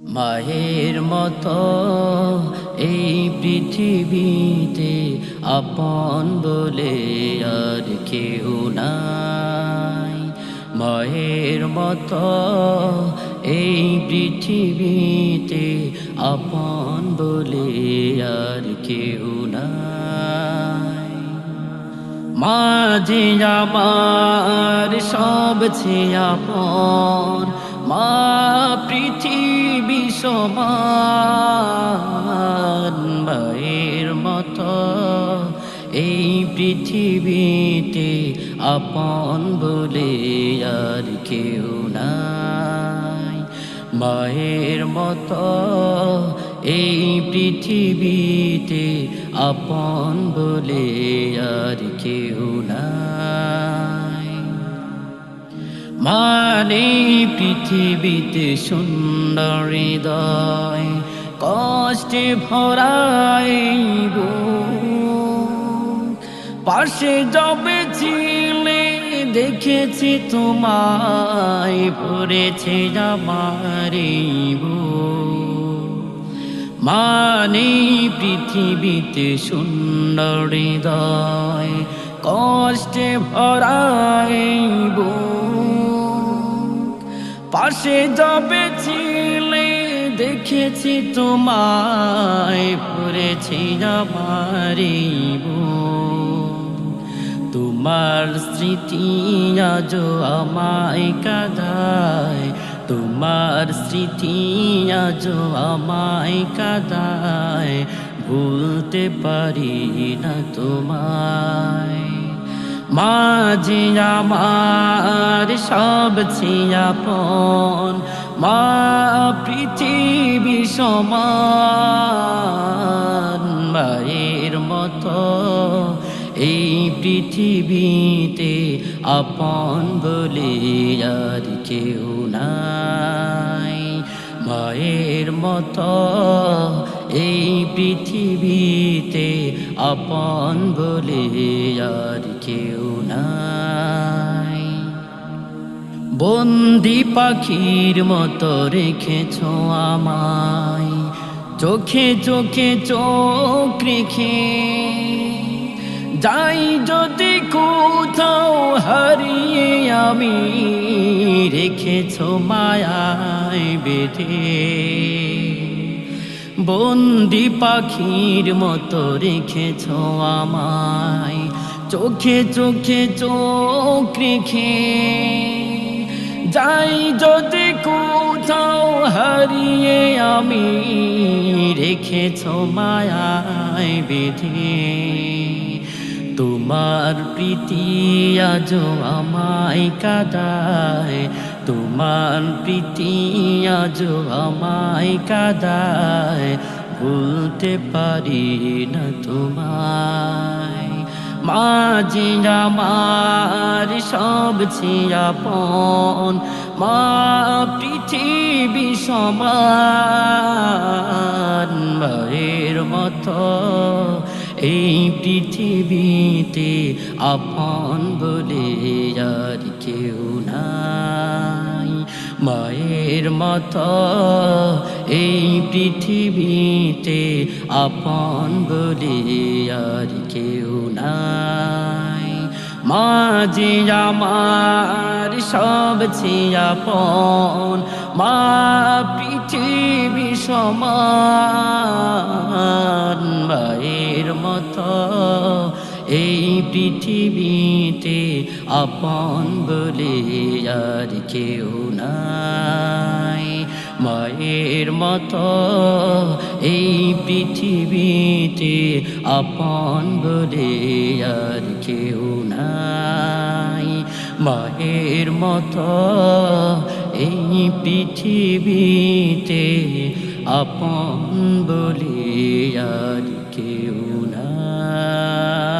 মায়ের মতো এই পৃথিবীতে আপন বলে আর কেউ নাই। মায়ের মতো এই পৃথিবীতে আপন বলে আর কেউ নাই। মাঝে আমার সব আপন মা, পৃথিবী সমান মায়ের মতো। এই পৃথিবীতে আপন বলে আর কেউ নাই। মায়ের মতো এই পৃথিবীতে আপন বলে আর কেউ নাই। মানে পৃথিবীতে সুন্দর হৃদয়, কষ্টে ভরাইব পাশে যবে ছিলে, দেখেছি তোমায় পড়েছে আমারিব মানে পৃথিবীতে সুন্দর হৃদয়, কষ্টে ভরাইব পাশে যাবে ছিলে, দেখেছি তোমায়, পড়েছি আমারিব তোমার স্মৃতি আজ আমায় কাদায়, তোমার স্মৃতি আজ আমায় কাদায়, ভুলতে পারি না তোমায়। মাঝে আমার সব আপন মা পৃথিবী সমান মায়ের মতো। এই পৃথিবীতে আপন বলে আর কেউ নাই। মায়ের মতো এই পৃথিবীতে আপন বলে আর কেউ নাই। বন্দি পাখির মতো রেখেছ আমায়, চোখে চোখে চোখ রেখে। যাই যদি হারিয়ে আমি রেখেছ মায়ায় বেঁধে। বন্দি পাখির মতো রেখেছ আমায়, চোখে চোখে চোখ রেখে। যাই যদি কোথাও হারিয়ে আমি রেখেছ মায়ায় বেঁধে। তোমার প্রীতি আজ আমায় কাদায়। তোমার প্রীতি আজ আমায় কাদায়। ভুলতে পারি না তোমায়। মাঝে আমার সব আপন মা পৃথিবী সমান, মায়ের মতো এই পৃথিবীতে আপন বলে আর কেউ নাই। মায়ের মতো এই পৃথিবীতে আপন বলে আর কেউ নাই। মাঝে আমার, সব আপন মা পৃথিবী সমান, মায়ের মতো। এই পৃথিবীতে আপন বলে আর কেউ মায়ের মতো এই পৃথিবীতে আপন বলে আর কেউ নাই। মায়ের মতো এই পৃথিবীতে আপন বলে আর কেউ নাই।